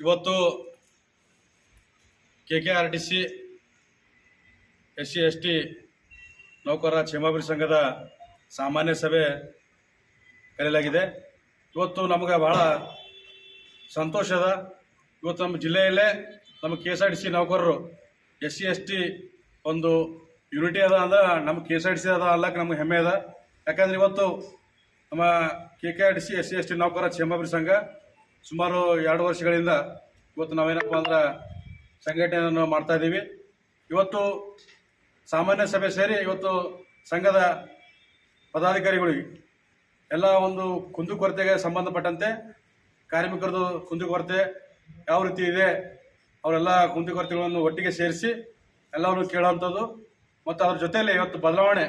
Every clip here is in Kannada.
ಇವತ್ತು K K R T C S C S T ನೌಕರರ ಕ್ಷೇಮಾಭಿವೃದ್ಧಿ ಸಂಘದ ಸಾಮಾನ್ಯ ಸಭೆ ಕರೆಯಲಾಗಿದೆ. ಇವತ್ತು ನಮಗೆ ಬಹಳ ಸಂತೋಷದ ಇವತ್ತು ನಮ್ಮ ಜಿಲ್ಲೆಯಲ್ಲೇ ನಮ್ಮ K S R T C ನೌಕರರು ಎಸ್ ಸಿ ಎಸ್ ಒಂದು ಯೂನಿಟಿ ಅದ ಅಂದ್ರೆ ನಮ್ಮ K S R T C ಅದ ಅಲ್ಲಕ್ಕೆ ನಮ್ಗೆ ಹೆಮ್ಮೆ ಅದ. ಯಾಕಂದ್ರೆ ಇವತ್ತು ನಮ್ಮ K K R T C S C S T ನೌಕರರ ಕ್ಷೇಮಾಭಿವೃದ್ಧಿ ಸಂಘ ಸುಮಾರು ಎರಡು ವರ್ಷಗಳಿಂದ ಇವತ್ತು ನಾವೇನಪ್ಪ ಅಂದ್ರೆ ಸಂಘಟನೆಯನ್ನು ಮಾಡ್ತಾ ಇದ್ದೀವಿ. ಇವತ್ತು ಸಾಮಾನ್ಯ ಸಭೆ ಸೇರಿ ಇವತ್ತು ಸಂಘದ ಪದಾಧಿಕಾರಿಗಳಿಗೆ ಎಲ್ಲ ಒಂದು ಕುಂದುಕೊರತೆಗೆ ಸಂಬಂಧಪಟ್ಟಂತೆ ಕಾರ್ಮಿಕರದು ಕುಂದುಕೊರತೆ ಯಾವ ರೀತಿ ಇದೆ, ಅವರೆಲ್ಲ ಕುಂದುಕೊರತೆಗಳನ್ನು ಒಟ್ಟಿಗೆ ಸೇರಿಸಿ ಎಲ್ಲವನ್ನು ಕೇಳುವಂಥದ್ದು. ಮತ್ತು ಅದ್ರ ಜೊತೆಯಲ್ಲಿ ಇವತ್ತು ಬದಲಾವಣೆ,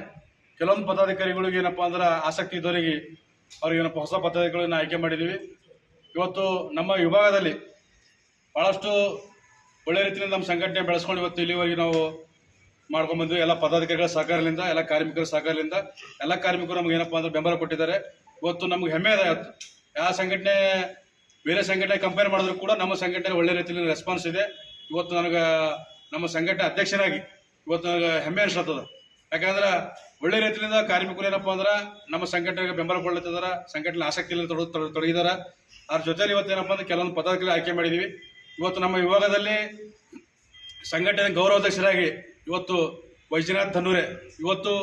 ಕೆಲವೊಂದು ಪದಾಧಿಕಾರಿಗಳಿಗೆ ಏನಪ್ಪ ಅಂದ್ರೆ ಆಸಕ್ತಿ ಇದ್ದವರಿಗೆ ಅವ್ರಿಗೆ ಏನಪ್ಪ ಹೊಸ ಪದಾಧಿಕಾರಿಗಳನ್ನ ಆಯ್ಕೆ ಮಾಡಿದ್ದೀವಿ. ಇವತ್ತು ನಮ್ಮ ವಿಭಾಗದಲ್ಲಿ ಭಾಳಷ್ಟು ಒಳ್ಳೆ ರೀತಿಯಿಂದ ನಮ್ಮ ಸಂಘಟನೆ ಬೆಳೆಸ್ಕೊಂಡು ಇವತ್ತು ಇಲ್ಲಿವರೆಗೆ ನಾವು ಮಾಡ್ಕೊಂಡ್ಬಂದ್ವಿ ಎಲ್ಲ ಪದಾಧಿಕಾರಿಗಳ ಸಹಕಾರದಿಂದ, ಎಲ್ಲ ಕಾರ್ಮಿಕರ ಸಹಕಾರದಿಂದ, ಎಲ್ಲ ಕಾರ್ಮಿಕರು ನಮ್ಗೆ ಏನಪ್ಪ ಅಂದ್ರೆ ಬೆಂಬಲ ಕೊಟ್ಟಿದ್ದಾರೆ. ಇವತ್ತು ನಮ್ಗೆ ಹೆಮ್ಮೆ ಇದೆ. ಯಾವ ಸಂಘಟನೆ, ಬೇರೆ ಸಂಘಟನೆ ಕಂಪೇರ್ ಮಾಡಿದ್ರು ಕೂಡ ನಮ್ಮ ಸಂಘಟನೆ ಒಳ್ಳೆ ರೀತಿಯಲ್ಲಿ ರೆಸ್ಪಾನ್ಸ್ ಇದೆ. ಇವತ್ತು ನನಗೆ ನಮ್ಮ ಸಂಘಟನೆ ಅಧ್ಯಕ್ಷನಾಗಿ, ಇವತ್ತು ನನಗೆ ಹೆಮ್ಮೆ ಅನ್ಸತ್ತದ ಯಾಕಂದ್ರೆ ಒಳ್ಳೆ ರೀತಿಯಿಂದ ಕಾರ್ಮಿಕರು ಏನಪ್ಪಾ ಅಂದ್ರೆ ನಮ್ಮ ಸಂಘಟನೆಗೆ ಬೆಂಬಲ ಕೊಡ್ಲತ್ತಿದಾರ ಸಂಘಟನೆ ಆಸಕ್ತಿಯಲ್ಲಿ ತೊಡ ತೊಡ- ತೊಡಗಿದಾರ. ಅದ್ರ ಇವತ್ತು ಏನಪ್ಪ ಅಂದ್ರೆ ಕೆಲವೊಂದು ಪದಾಧಿಕಾರಿ ಆಯ್ಕೆ ಮಾಡಿದೀವಿ. ಇವತ್ತು ನಮ್ಮ ವಿಭಾಗದಲ್ಲಿ ಸಂಘಟನೆ ಗೌರವಾಧ್ಯಕ್ಷರಾಗಿ ಇವತ್ತು ವೈಜ್ಯನಾಥ್ ಧನ್ನೂರೆ ಇವತ್ತು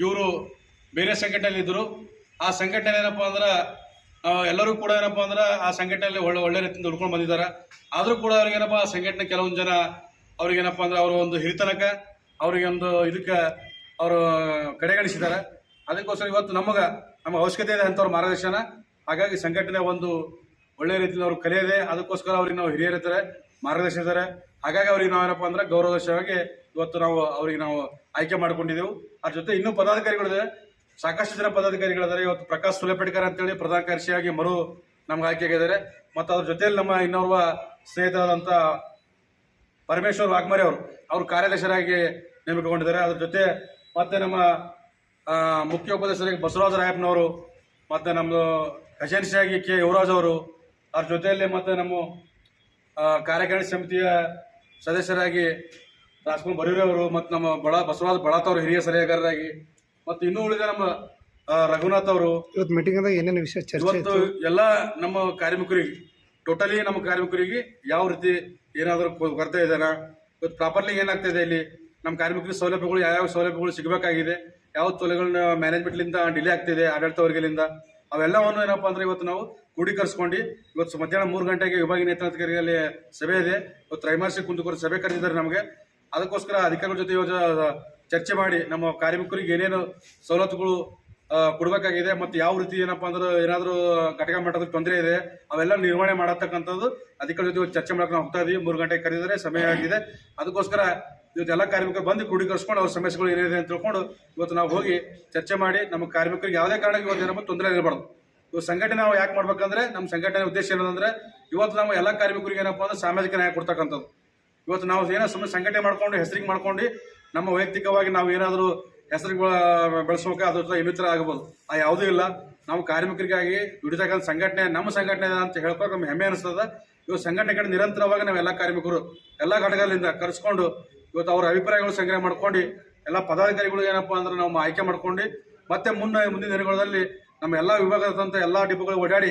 ಇವರು ಬೇರೆ ಸಂಘಟನೆಯಲ್ಲಿ ಇದ್ದರು ಆ ಸಂಘಟನೆ ಏನಪ್ಪ ಅಂದ್ರೆ ಎಲ್ಲರೂ ಕೂಡ ಏನಪ್ಪ ಅಂದ್ರೆ ಆ ಸಂಘಟನೆಯಲ್ಲಿ ಒಳ್ಳೆ ಒಳ್ಳೆ ರೀತಿಯಿಂದ ಉಳ್ಕೊಂಡು ಬಂದಿದ್ದಾರೆ. ಆದರೂ ಕೂಡ ಅವ್ರಿಗೇನಪ್ಪ ಆ ಸಂಘಟನೆ ಕೆಲವೊಂದು ಜನ ಅವ್ರಿಗೇನಪ್ಪ ಅಂದ್ರೆ ಅವರ ಒಂದು ಹಿರಿತನಕ ಅವ್ರಿಗೆ ಒಂದು ಇದಕ್ಕೆ ಅವರು ಕಡೆಗಣಿಸಿದ್ದಾರೆ. ಅದಕ್ಕೋಸ್ಕರ ಇವತ್ತು ನಮಗೆ, ನಮ್ಮ ಅವಶ್ಯಕತೆ ಇದೆ ಅಂಥವ್ರ ಮಾರ್ಗದರ್ಶನ. ಹಾಗಾಗಿ ಸಂಘಟನೆ ಒಂದು ಒಳ್ಳೆ ರೀತಿಯಲ್ಲಿ ಅವ್ರು ಕಲಿಯದೆ, ಅದಕ್ಕೋಸ್ಕರ ಅವ್ರಿಗೆ ನಾವು ಹಿರಿಯರಿರ್ತಾರೆ ಮಾರ್ಗದರ್ಶನ ಇದ್ದಾರೆ. ಹಾಗಾಗಿ ಅವ್ರಿಗೆ ನಾವೇನಪ್ಪ ಅಂದ್ರೆ ಗೌರವದರ್ಶವಾಗಿ ಇವತ್ತು ನಾವು ಅವ್ರಿಗೆ ನಾವು ಆಯ್ಕೆ ಮಾಡಿಕೊಂಡಿದ್ದೆವು ಅದ್ರ ಜೊತೆ ಇನ್ನೂ ಪದಾಧಿಕಾರಿಗಳಿದೆ ಸಾಕಷ್ಟು ಜನ ಪದಾಧಿಕಾರಿಗಳಿದ್ದಾರೆ ಇವತ್ತು ಪ್ರಕಾಶ್ ಸುಲಪೇಟ್ಕರ್ ಅಂತೇಳಿ ಪ್ರಧಾನ ಕಾರ್ಯದರ್ಶಿಯಾಗಿ ಮರು ನಮ್ಗೆ ಆಯ್ಕೆ ಆಗಿದ್ದಾರೆ ಮತ್ತು ಅದ್ರ ಜೊತೆಯಲ್ಲಿ ನಮ್ಮ ಇನ್ನೋರ್ವ ಸ್ನೇಹಿತರಾದಂಥ ಪರಮೇಶ್ವರ್ ವಾಗ್ಮರಿ ಅವರು ಅವರು ಕಾರ್ಯದರ್ಶರಾಗಿ ನೇಮಕಗೊಂಡಿದ್ದಾರೆ. ಅದ್ರ ಜೊತೆ ಮತ್ತೆ ನಮ್ಮ ಮುಖ್ಯ ಉಪದೇಶರಾಗಿ ಬಸವರಾಜ ರಾಯಪ್ಪನವರು ಮತ್ತೆ ನಮ್ಮದು ಖಜಾನ್ಸಿಯಾಗಿ ಕೆ. ಯುವರಾಜ್ ಅವರು ಅವ್ರ ಜೊತೆಯಲ್ಲಿ ಮತ್ತೆ ನಮ್ಮ ಕಾರ್ಯಕಾರಿ ಕಾರ್ಯಕಾರಿಣಿ ಸಮಿತಿಯ ಸದಸ್ಯರಾಗಿ ರಾಜ್ಕುಮಾರ್ ಬರೀರಿ ಅವರು ಮತ್ತು ನಮ್ಮ ಬಳ ಬಸವರಾಜ್ ಬಳಾತ್ ಅವರು ಹಿರಿಯ ಸಲಹೆಗಾರರಾಗಿ ಮತ್ತು ಇನ್ನೂ ಉಳಿದ ನಮ್ಮ ರಘುನಾಥ್ ಅವರು. ಇವತ್ತು ಮೀಟಿಂಗ್ದಾಗ ಏನೇನು ವಿಷಯ ಇವತ್ತು ಎಲ್ಲ ನಮ್ಮ ಕಾರ್ಮಿಕರಿಗೆ ಟೋಟಲಿ ನಮ್ಮ ಕಾರ್ಮಿಕರಿಗೆ ಯಾವ ರೀತಿ ಏನಾದರೂ ಕೊರತೆ ಇದೆನಾ ಇವತ್ತು ಪ್ರಾಪರ್ಲಿ ಏನಾಗ್ತಾ ಇದೆ ಇಲ್ಲಿ? ನಮ್ಮ ಕಾರ್ಮಿಕರಿಗೆ ಸೌಲಭ್ಯಗಳು ಯಾವ್ಯಾವ ಸೌಲಭ್ಯಗಳು ಸಿಗಬೇಕಾಗಿದೆ ಯಾವ ಸೌಲಭ್ಯಗಳನ್ನ ಮ್ಯಾನೇಜ್ಮೆಂಟ್ಲಿಂದ ಡಿಲೇ ಆಗ್ತಿದೆ ಆಡಳಿತ ವರ್ಗಲಿಂದ ಅವೆಲ್ಲವನ್ನು ಏನಪ್ಪ ಅಂದ್ರೆ ಇವತ್ತು ನಾವು ಕ್ರೋಢೀಕರಿಸ್ಕೊಂಡು ಇವತ್ತು ಮಧ್ಯಾಹ್ನ ಮೂರು ಗಂಟೆಗೆ ವಿಭಾಗೀಯ ನೇತೃತ್ವದಲ್ಲಿ ಸಭೆ ಇದೆ. ಇವತ್ತು ತ್ರೈಮಾಸಿಕ ಕುಂದುಕೊರ ಸಭೆ ಕರೆದಿದ್ದಾರೆ ನಮಗೆ. ಅದಕ್ಕೋಸ್ಕರ ಅಧಿಕಾರಿಗಳ ಜೊತೆ ಚರ್ಚೆ ಮಾಡಿ ನಮ್ಮ ಕಾರ್ಮಿಕರಿಗೆ ಏನೇನು ಸವಲತ್ತುಗಳು ಕೊಡ್ಬೇಕಾಗಿದೆ. ಮತ್ತೆ ಯಾವ ರೀತಿ ಏನಪ್ಪಾ ಅಂದ್ರೆ ಏನಾದರೂ ಘಟಕ ಮಟ್ಟದ ತೊಂದರೆ ಇದೆ, ಅವೆಲ್ಲ ನಿರ್ವಹಣೆ ಮಾಡತಕ್ಕಂಥದ್ದು ಅಧಿಕಾರಿ ಜೊತೆ ಚರ್ಚೆ ಮಾಡಕ್ಕೆ ನಾವು ಹೋಗ್ತಾ ಇದೀವಿ. ಮೂರು ಗಂಟೆಗೆ ಕರೆದಿದ್ರೆ ಸಮಯ ಆಗಿದೆ. ಅದಕ್ಕೋಸ್ಕರ ಇವತ್ತು ಎಲ್ಲ ಕಾರ್ಮಿಕರು ಬಂದು ಕ್ರೋಢೀಕರಿಸ್ಕೊಂಡು ಅವ್ರ ಸಮಸ್ಯೆಗಳು ಏನಿದೆ ಅಂತ ತಿಳ್ಕೊಂಡು ಇವತ್ತು ನಾವು ಹೋಗಿ ಚರ್ಚೆ ಮಾಡಿ ನಮ್ಮ ಕಾರ್ಮಿಕರಿಗೆ ಯಾವುದೇ ಕಾರಣಕ್ಕೆ ಇವತ್ತು ಏನಪ್ಪ ತೊಂದರೆ ಇರಬಾರ್ದು. ಇವತ್ತು ಸಂಘಟನೆ ನಾವು ಯಾಕೆ ಮಾಡ್ಬೇಕಂದ್ರೆ ನಮ್ಮ ಸಂಘಟನೆ ಉದ್ದೇಶ ಏನಂದ್ರೆ ಇವತ್ತು ನಾವು ಎಲ್ಲ ಕಾರ್ಮಿಕರಿಗೆ ಏನಪ್ಪಾ ಅಂದ್ರೆ ಸಾಮಾಜಿಕ ನ್ಯಾಯ ಕೊಡ್ತಕ್ಕಂಥದ್ದು. ಇವತ್ತು ನಾವು ಏನೋ ಸುಮ್ಮನೆ ಸಂಘಟನೆ ಮಾಡ್ಕೊಂಡು ಹೆಸರಿಗೆ ಮಾಡ್ಕೊಂಡು ನಮ್ಮ ವೈಯಕ್ತಿಕವಾಗಿ ನಾವು ಏನಾದರೂ ಹೆಸರಿಗೆ ಬೆಳೆಸ್ಬೇಕು ಅದ್ರ ಜೊತೆ ಇನ್ನಿತರ ಆಗ್ಬೋದು. ಆ ಯಾವುದೂ ಇಲ್ಲ. ನಾವು ಕಾರ್ಮಿಕರಿಗಾಗಿ ದುಡಿತಕ್ಕಂಥ ಸಂಘಟನೆ, ನಮ್ಮ ಸಂಘಟನೆ ಅಂತ ಹೇಳ್ಕೊಂಡು ನಮ್ಗೆ ಹೆಮ್ಮೆ ಅನಿಸ್ತದೆ. ಇವತ್ತು ಸಂಘಟನೆ ಕಡೆ ನಿರಂತರವಾಗಿ ನಾವು ಎಲ್ಲ ಕಾರ್ಮಿಕರು, ಎಲ್ಲ ಘಟಕಗಳಿಂದ ಕರೆಸ್ಕೊಂಡು ಇವತ್ತು ಅವ್ರ ಅಭಿಪ್ರಾಯಗಳು ಸಂಗ್ರಹ ಮಾಡ್ಕೊಂಡು ಎಲ್ಲ ಪದಾಧಿಕಾರಿಗಳು ಏನಪ್ಪಾ ಅಂದ್ರೆ ನಾವು ಆಯ್ಕೆ ಮಾಡ್ಕೊಂಡು ಮತ್ತೆ ಮುನ್ನ ಮುಂದಿನ ದಿನಗಳಲ್ಲಿ ನಮ್ಮ ಎಲ್ಲ ವಿಭಾಗದಂತ ಎಲ್ಲ ಡಿಪೋಗಳು ಓಡಾಡಿ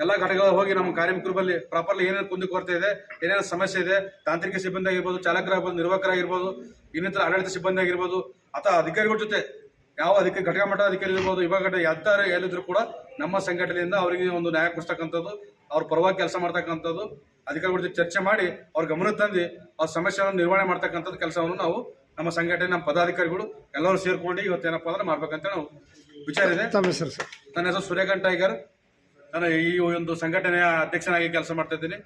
ಎಲ್ಲ ಘಟಕಗಳು ಹೋಗಿ ನಮ್ಮ ಕಾರ್ಮಿಕರ ಬಳಿ ಪ್ರಾಪರ್ಲಿ ಏನೇನು ಕುಂದು ಕೊರತೆ ಇದೆ ಏನೇನು ಸಮಸ್ಯೆ ಇದೆ ತಾಂತ್ರಿಕ ಸಿಬ್ಬಂದಿ ಆಗಿರ್ಬೋದು ಚಾಲಕರಾಗಿರ್ಬೋದು ನಿರ್ವಾಹಕರಾಗಿರ್ಬೋದು ಇನ್ನಿತರ ಆಡಳಿತ ಸಿಬ್ಬಂದಿ ಆಗಿರ್ಬೋದು ಅಥವಾ ಅಧಿಕಾರಿಗಳ ಜೊತೆ ಯಾವ ಅಧಿಕ ಘಟಕ ಮಟ್ಟ ಅಧಿಕಾರಿ ಇರ್ಬೋದು ಇವಾಗ ಯಾರು ಎಲ್ಲಿದ್ರು ಕೂಡ ನಮ್ಮ ಸಂಘಟನೆಯಿಂದ ಅವರಿಗೆ ಒಂದು ನ್ಯಾಯ ಕೊಡ್ತಕ್ಕಂಥದ್ದು ಅವ್ರ ಪರವಾಗಿ ಕೆಲಸ ಮಾಡ್ತಕ್ಕಂಥದ್ದು ಅಧಿಕಾರಿಗಳ ಜೊತೆ ಚರ್ಚೆ ಮಾಡಿ ಅವ್ರ ಗಮನ ತಂದು ಅವ್ರ ಸಮಸ್ಯೆಯನ್ನು ನಿರ್ವಹಣೆ ಮಾಡ್ತಕ್ಕಂಥದ್ದು ಕೆಲಸವನ್ನು ನಾವು ನಮ್ಮ ಸಂಘಟನೆ ನಮ್ಮ ಪದಾಧಿಕಾರಿಗಳು ಎಲ್ಲರೂ ಸೇರ್ಕೊಂಡು ಇವತ್ತೇನಪ್ಪ ಅಂದ್ರೆ ಮಾಡ್ಬೇಕಂತ ನಾವು ವಿಚಾರ ಇದೆ. ನನ್ನ ಹೆಸರು ಸೂರ್ಯಕಾಂತ್ ಟೈಗರ್ ನಾನು ಈ ಒಂದು ಸಂಘಟನೆಯ ಅಧ್ಯಕ್ಷನಾಗಿ ಕೆಲಸ ಮಾಡ್ತಾ ಇದ್ದೀನಿ.